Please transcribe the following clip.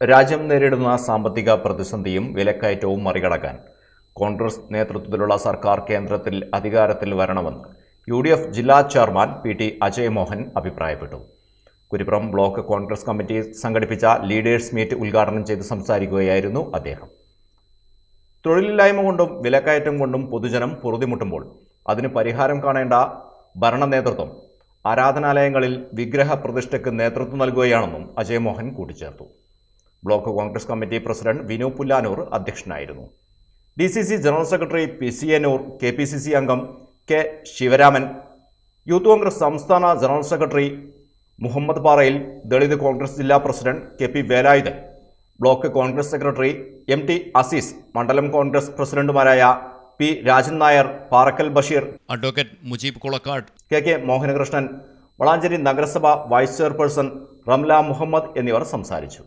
രാജ്യം നേരിടുന്ന സാമ്പത്തിക പ്രതിസന്ധിയും വിലക്കയറ്റവും മറികടക്കാൻ കോൺഗ്രസ് നേതൃത്വത്തിലുള്ള സർക്കാർ കേന്ദ്രത്തിൽ അധികാരത്തിൽ വരണമെന്ന് യു ഡി എഫ് ജില്ലാ ചെയർമാൻ പി ടി അജയ്മോഹൻ അഭിപ്രായപ്പെട്ടു. കുരിപ്പുറം ബ്ലോക്ക് കോൺഗ്രസ് കമ്മിറ്റി സംഘടിപ്പിച്ച ലീഡേഴ്സ് മീറ്റ് ഉദ്ഘാടനം ചെയ്ത് സംസാരിക്കുകയായിരുന്നു അദ്ദേഹം. തൊഴിലില്ലായ്മ കൊണ്ടും വിലക്കയറ്റം കൊണ്ടും പൊതുജനം പൊറുതിമുട്ടുമ്പോൾ അതിന് പരിഹാരം കാണേണ്ട ഭരണ നേതൃത്വം ആരാധനാലയങ്ങളിൽ വിഗ്രഹ പ്രതിഷ്ഠയ്ക്ക് നേതൃത്വം നൽകുകയാണെന്നും അജയ്മോഹൻ കൂട്ടിച്ചേർത്തു. Block Congress committee president Vinu Pullanur അധ്യക്ഷനായിരുന്നു. D C C general secretary P C Enur K P C C അംഗം കെ ശിവരാമൻ യൂത്ത് കോൺഗ്രസ് സംസ്ഥാന general secretary Muhammad Parayil Dalit Congress ജില്ലാ president K P Velayudhan block Congress secretary M T Azeez മണ്ഡലം കോൺഗ്രസ് പ്രസിഡന്റുമാരായ P Rajan Nair Parakkal Basheer advocate Mujeeb Kulakkad K K Mohanakrishnan Valanchery നഗരസഭ vice chairperson Ramla Muhammad എന്നിവർ സംസാരിച്ചു.